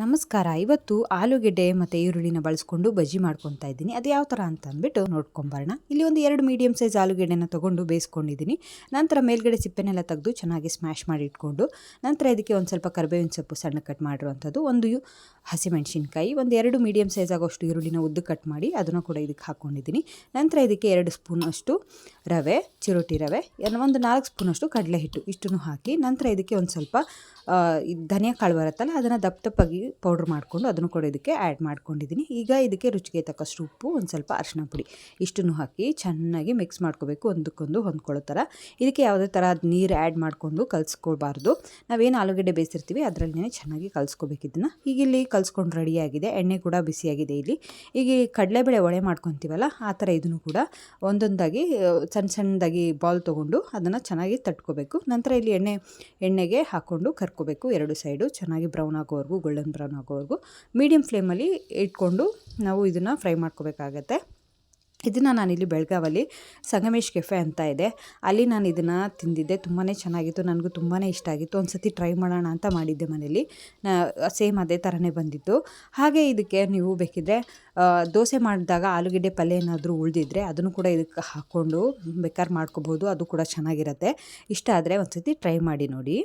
ನಮಸ್ಕಾರ. ಇವತ್ತು ಆಲೂಗೆಡ್ಡೆ ಮತ್ತು ಈರುಳ್ಳಿನ ಬಳಸ್ಕೊಂಡು ಬಜ್ಜಿ ಮಾಡ್ಕೊತಾ ಇದ್ದೀನಿ. ಅದು ಯಾವ ಥರ ಅಂತ ಅಂದ್ಬಿಟ್ಟು ನೋಡ್ಕೊಂಬರೋಣ ಇಲ್ಲಿ ಒಂದು ಎರಡು ಮೀಡಿಯಮ್ ಸೈಜ್ ಆಲೂಗೆಡ್ಡೆನ ತೊಗೊಂಡು ಬೇಯಿಸ್ಕೊಂಡಿದ್ದೀನಿ. ನಂತರ ಮೇಲ್ಗಡೆ ಸಿಪ್ಪೆನೆಲ್ಲ ತೆಗೆದು ಚೆನ್ನಾಗಿ ಸ್ಮ್ಯಾಶ್ ಮಾಡಿ ಇಟ್ಕೊಂಡು, ನಂತರ ಇದಕ್ಕೆ ಒಂದು ಸ್ವಲ್ಪ ಕರಿಬೇವಿನ ಸೊಪ್ಪು ಸಣ್ಣ ಕಟ್ ಮಾಡಿರುವಂಥದ್ದು, ಒಂದು ಹಸಿಮೆಣಸಿನ್ಕಾಯಿ, ಒಂದು ಎರಡು ಮೀಡಿಯಮ್ ಸೈಜ್ ಆಗೋಷ್ಟು ಈರುಳ್ಳಿನ ಉದ್ದು ಕಟ್ ಮಾಡಿ ಅದನ್ನು ಕೂಡ ಇದಕ್ಕೆ ಹಾಕ್ಕೊಂಡಿದ್ದೀನಿ ನಂತರ ಇದಕ್ಕೆ ಎರಡು ಸ್ಪೂನಷ್ಟು ರವೆ, ಚಿರೋಟಿ ರವೆ ಒಂದು ನಾಲ್ಕು ಸ್ಪೂನಷ್ಟು ಕಡಲೆ ಹಿಟ್ಟು ಇಷ್ಟನ್ನು ಹಾಕಿ, ನಂತರ ಇದಕ್ಕೆ ಒಂದು ಸ್ವಲ್ಪ ಧನಿಯಾ ಕಾಳು ಬರುತ್ತಲ್ಲ, ಅದನ್ನು ದಪ್ಪ ದಪ್ಪಾಗಿ ಪೌಡ್ರ್ ಮಾಡಿಕೊಂಡು ಅದನ್ನು ಕೂಡ ಇದಕ್ಕೆ ಆ್ಯಡ್ ಮಾಡ್ಕೊಂಡಿದ್ದೀನಿ. ಈಗ ಇದಕ್ಕೆ ರುಚಿಗೆ ತಕ್ಕಷ್ಟು ಉಪ್ಪು, ಒಂದು ಸ್ವಲ್ಪ ಅರಿಶಿನ ಪುಡಿ ಇಷ್ಟನ್ನು ಹಾಕಿ ಚೆನ್ನಾಗಿ ಮಿಕ್ಸ್ ಮಾಡ್ಕೋಬೇಕು. ಒಂದಕ್ಕೊಂದು ಹೊಂದ್ಕೊಳ್ಳೋ ಥರ. ಇದಕ್ಕೆ ಯಾವುದೇ ಥರ ನೀರು ಆ್ಯಡ್ ಮಾಡಿಕೊಂಡು ಕಲಿಸ್ಕೊಳ್ಬಾರ್ದು. ನಾವೇನು ಆಲೂಗಡ್ಡೆ ಬೇಯಿಸಿರ್ತೀವಿ ಅದರಲ್ಲೇ ಚೆನ್ನಾಗಿ ಕಲಿಸ್ಕೋಬೇಕು ಇದನ್ನು. ಈಗ ಇಲ್ಲಿ ಕಲಿಸ್ಕೊಂಡು ರೆಡಿಯಾಗಿದೆ ಎಣ್ಣೆ ಕೂಡ ಬಿಸಿಯಾಗಿದೆ ಇಲ್ಲಿ. ಈಗ ಕಡಲೆಬೇಳೆ ಒಳೆ ಮಾಡ್ಕೊತೀವಲ್ಲ, ಆ ಥರ ಇದನ್ನು ಕೂಡ ಒಂದೊಂದಾಗಿ ಸಣ್ಣ ಸಣ್ಣದಾಗಿ ಬಾಲ್ ತೊಗೊಂಡು ಅದನ್ನು ಚೆನ್ನಾಗಿ ತಟ್ಕೋಬೇಕು. ನಂತರ ಇಲ್ಲಿ ಎಣ್ಣೆ, ಎಣ್ಣೆಗೆ ಹಾಕ್ಕೊಂಡು ಕರ್ಕೋಬೇಕು. ಎರಡು ಸೈಡು ಚೆನ್ನಾಗಿ ಬ್ರೌನ್ ಆಗೋವರೆಗೂ ಗೋಲ್ಡನ್ ಬ್ರೌನ್ ಆಗೋವರೆಗೂ ಮೀಡಿಯಮ್ ಫ್ಲೇಮಲ್ಲಿ ಇಟ್ಕೊಂಡು ನಾವು ಇದನ್ನು ಫ್ರೈ ಮಾಡ್ಕೋಬೇಕಾಗತ್ತೆ. ಇದನ್ನು ನಾನಿಲ್ಲಿ ಬೆಳಗಾವಲ್ಲಿ ಸಂಗಮೇಶ್ ಕೆಫೆ ಅಂತ ಇದೆ. ಅಲ್ಲಿ ನಾನು ಇದನ್ನು ತಿಂದಿದ್ದೆ. ತುಂಬಾ ಚೆನ್ನಾಗಿತ್ತು. ನನಗೂ ತುಂಬಾ ಇಷ್ಟ ಆಗಿತ್ತು. ಒಂದು ಸತಿ ಟ್ರೈ ಮಾಡೋಣ ಅಂತ ಮಾಡಿದ್ದೆ ಮನೇಲಿ. ಸೇಮ್ ಅದೇ ಥರನೇ ಬಂದಿತ್ತು. ಹಾಗೆ ಇದಕ್ಕೆ ನೀವು ಬೇಕಿದ್ದರೆ ದೋಸೆ ಮಾಡಿದಾಗ ಆಲೂಗಡ್ಡೆ ಪಲ್ಯ ಏನಾದರೂ ಉಳಿದಿದ್ರೆ ಅದನ್ನು ಕೂಡ ಇದಕ್ಕೆ ಹಾಕ್ಕೊಂಡು ಬೇಕಾದ್ರೆ ಮಾಡ್ಕೋಬೋದು. ಅದು ಕೂಡ ಚೆನ್ನಾಗಿರುತ್ತೆ. ಇಷ್ಟ ಆದರೆ ಒಂದು ಸತಿ ಟ್ರೈ ಮಾಡಿ ನೋಡಿ.